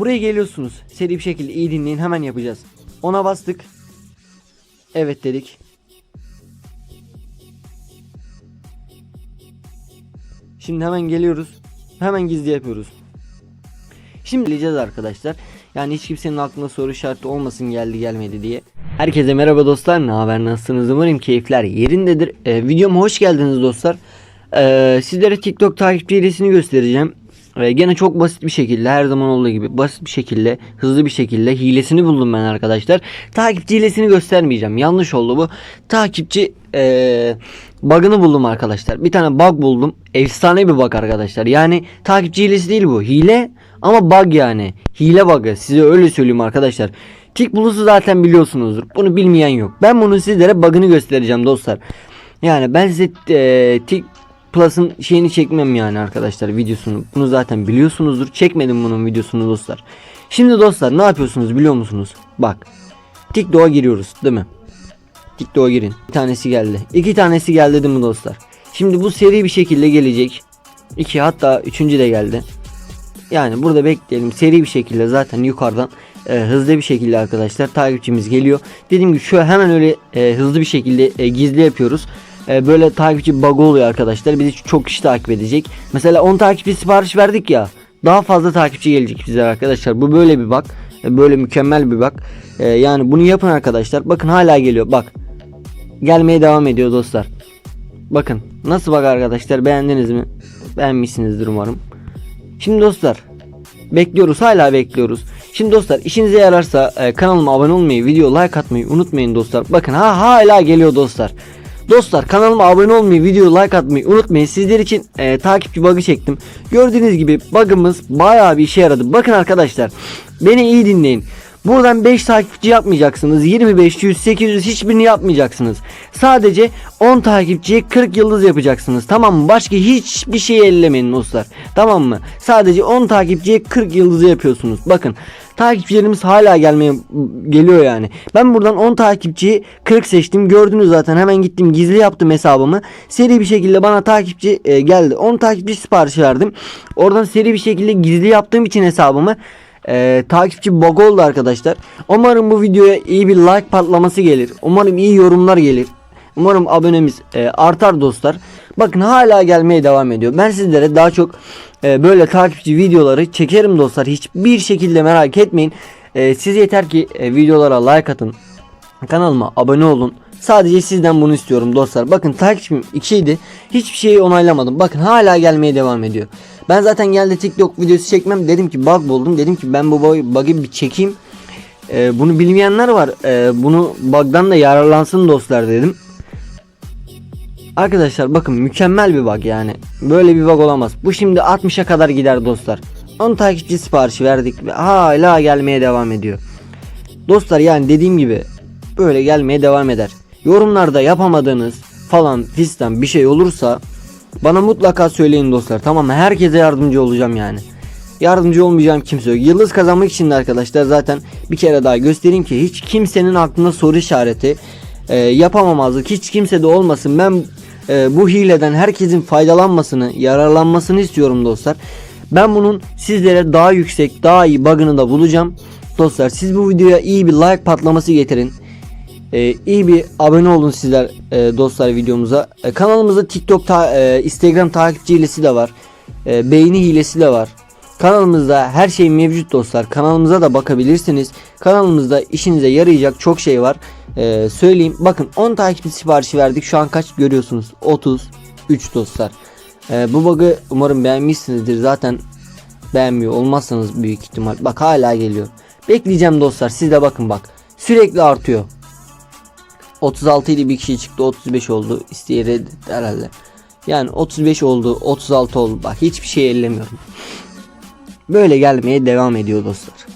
Buraya geliyorsunuz. Seri bir şekilde iyi dinleyin hemen yapacağız. Ona bastık. Evet dedik. Şimdi hemen geliyoruz. Hemen gizli yapıyoruz. Şimdi bileceğiz arkadaşlar. Yani hiç kimsenin aklına soru işareti olmasın geldi gelmedi diye. Herkese merhaba dostlar. Ne haber nasılsınız? Umarım keyifler yerindedir. Ee, videoma hoş geldiniz dostlar. Ee, sizlere TikTok takipçi hilesini göstereceğim. Ee, gene çok basit bir şekilde her zaman olduğu gibi basit bir şekilde hızlı bir şekilde hilesini buldum ben arkadaşlar. Takipçi hilesini göstermeyeceğim. Yanlış oldu bu. Takipçi ee, bug'ını buldum arkadaşlar. Bir tane bug buldum. Efsane bir bug arkadaşlar. Yani takipçi hilesi değil bu. Hile ama bug yani. Hile bug'ı. Size öyle söyleyeyim arkadaşlar. Plus'u zaten biliyorsunuzdur. Bunu bilmeyen yok. Ben bunun sizlere bug'ını göstereceğim dostlar. Yani ben size e, Tik Plus'ın şeyini çekmem yani arkadaşlar videosunu. Bunu zaten biliyorsunuzdur. Çekmedim bunun videosunu dostlar. Şimdi dostlar ne yapıyorsunuz biliyor musunuz? Bak. TikTok'a giriyoruz değil mi? TikTok'a girin. Bir tanesi geldi. İki tanesi geldi değil mi dostlar? Şimdi bu seri bir şekilde gelecek. İki hatta üçüncü de geldi. Yani burada bekleyelim. Seri bir şekilde zaten yukarıdan e, hızlı bir şekilde arkadaşlar takipçimiz geliyor. Dediğim gibi şu hemen öyle e, hızlı bir şekilde e, gizli yapıyoruz. E, böyle takipçi bug oluyor arkadaşlar. Bizi çok kişi takip edecek. Mesela 10 takipçi sipariş verdik ya. Daha fazla takipçi gelecek bize arkadaşlar. Bu böyle bir bak. E, böyle mükemmel bir bak. E, yani bunu yapın arkadaşlar. Bakın hala geliyor. Bak. Gelmeye devam ediyor dostlar. Bakın nasıl bak arkadaşlar beğendiniz mi? Beğenmişsinizdir umarım. Şimdi dostlar bekliyoruz hala bekliyoruz. Şimdi dostlar işinize yararsa e, kanalıma abone olmayı, video like atmayı unutmayın dostlar. Bakın ha hala geliyor dostlar. Dostlar kanalıma abone olmayı, video like atmayı unutmayın. Sizler için e, takipçi bug'ı çektim. Gördüğünüz gibi bug'ımız bayağı bir işe yaradı. Bakın arkadaşlar beni iyi dinleyin. Buradan 5 takipçi yapmayacaksınız. 25, 100, 800 hiçbirini yapmayacaksınız. Sadece 10 takipçiye 40 yıldız yapacaksınız. Tamam mı? Başka hiçbir şey ellemeyin dostlar. Tamam mı? Sadece 10 takipçiye 40 yıldızı yapıyorsunuz. Bakın takipçilerimiz hala gelmeye geliyor yani. Ben buradan 10 takipçiyi 40 seçtim. Gördünüz zaten. Hemen gittim gizli yaptım hesabımı. Seri bir şekilde bana takipçi e, geldi. 10 takipçi siparişi verdim. Oradan seri bir şekilde gizli yaptığım için hesabımı ee, takipçi bug oldu arkadaşlar. Umarım bu videoya iyi bir like patlaması gelir. Umarım iyi yorumlar gelir. Umarım abonemiz e, artar dostlar. Bakın hala gelmeye devam ediyor. Ben sizlere daha çok e, böyle takipçi videoları çekerim dostlar. Hiçbir şekilde merak etmeyin. E, siz yeter ki e, videolara like atın. Kanalıma abone olun. Sadece sizden bunu istiyorum dostlar. Bakın takipçim 2 idi. Hiçbir şeyi onaylamadım. Bakın hala gelmeye devam ediyor. Ben zaten geldi TikTok videosu çekmem. Dedim ki bug buldum. Dedim ki ben bu bug'ı bir çekeyim. Ee, bunu bilmeyenler var. Ee, bunu bug'dan da yararlansın dostlar dedim. Arkadaşlar bakın mükemmel bir bug yani. Böyle bir bug olamaz. Bu şimdi 60'a kadar gider dostlar. 10 takipçi siparişi verdik ve hala gelmeye devam ediyor. Dostlar yani dediğim gibi böyle gelmeye devam eder. Yorumlarda yapamadığınız falan fistan bir şey olursa bana mutlaka söyleyin dostlar tamam mı? Herkese yardımcı olacağım yani. Yardımcı olmayacağım kimse yok. Yıldız kazanmak için de arkadaşlar zaten bir kere daha göstereyim ki hiç kimsenin aklında soru işareti e, yapamamazlık hiç kimse de olmasın. Ben e, bu hileden herkesin faydalanmasını, yararlanmasını istiyorum dostlar. Ben bunun sizlere daha yüksek, daha iyi bug'ını da bulacağım. Dostlar siz bu videoya iyi bir like patlaması getirin. Ee, iyi bir abone olun sizler e, dostlar videomuza. E, kanalımızda TikTok, ta, e, Instagram takipçi hilesi de var. E, beğeni hilesi de var. Kanalımızda her şey mevcut dostlar. Kanalımıza da bakabilirsiniz. Kanalımızda işinize yarayacak çok şey var. E, söyleyeyim. Bakın 10 takipçi siparişi verdik. Şu an kaç görüyorsunuz? 33 dostlar. E, bu bug'ı umarım beğenmişsinizdir. Zaten beğenmiyor olmazsanız büyük ihtimal. Bak hala geliyor. Bekleyeceğim dostlar. Siz de bakın bak. Sürekli artıyor. 36 ile bir kişi çıktı 35 oldu isteyerek herhalde. Yani 35 oldu 36 oldu bak hiçbir şey ellemiyorum. Böyle gelmeye devam ediyor dostlar.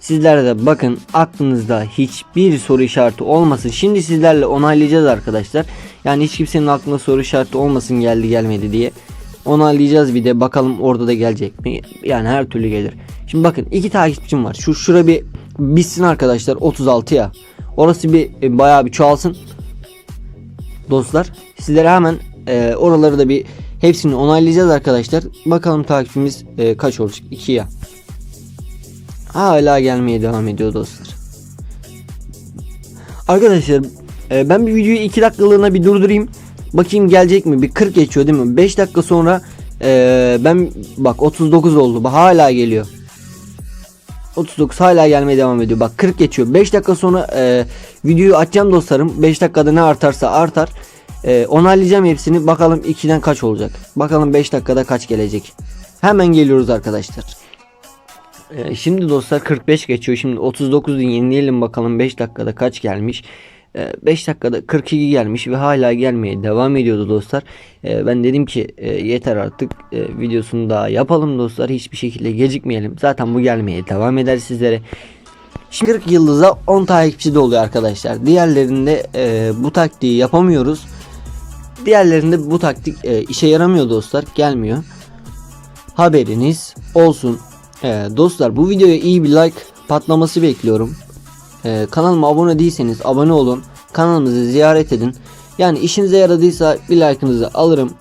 Sizler de bakın aklınızda hiçbir soru işareti olmasın. Şimdi sizlerle onaylayacağız arkadaşlar. Yani hiç kimsenin aklında soru işareti olmasın geldi gelmedi diye. Onaylayacağız bir de bakalım orada da gelecek mi? Yani her türlü gelir. Şimdi bakın iki takipçim var. Şu şura bir bitsin arkadaşlar 36 ya. Orası bir e, bayağı bir çoğalsın. Dostlar sizlere hemen e, oraları da bir hepsini onaylayacağız arkadaşlar. Bakalım takipçimiz e, kaç olacak? 2 ya. hala gelmeye devam ediyor dostlar. Arkadaşlar e, ben bir videoyu 2 dakikalığına bir durdurayım. Bakayım gelecek mi? Bir 40 geçiyor değil mi? 5 dakika sonra e, ben bak 39 oldu. Hala geliyor. 39 hala gelmeye devam ediyor. Bak 40 geçiyor. 5 dakika sonra e, videoyu açacağım dostlarım. 5 dakikada ne artarsa artar. E, onaylayacağım hepsini. Bakalım 2'den kaç olacak. Bakalım 5 dakikada kaç gelecek. Hemen geliyoruz arkadaşlar. E, şimdi dostlar 45 geçiyor. Şimdi 39'u yenileyelim bakalım 5 dakikada kaç gelmiş. 5 dakikada 42 gelmiş ve hala gelmeye devam ediyordu dostlar. E, ben dedim ki e, yeter artık e, videosunu daha yapalım dostlar. Hiçbir şekilde gecikmeyelim. Zaten bu gelmeye devam eder sizlere. Şimdi 40 yıldıza 10 takipçi de oluyor arkadaşlar. Diğerlerinde e, bu taktiği yapamıyoruz. Diğerlerinde bu taktik e, işe yaramıyor dostlar. Gelmiyor. Haberiniz olsun. Dostlar bu videoya iyi bir like patlaması bekliyorum. Ee, kanalıma abone değilseniz abone olun. Kanalımızı ziyaret edin. Yani işinize yaradıysa bir like'ınızı alırım.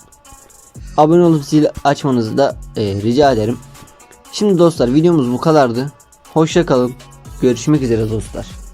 Abone olup zil açmanızı da e, rica ederim. Şimdi dostlar videomuz bu kadardı. Hoşça kalın. Görüşmek üzere dostlar.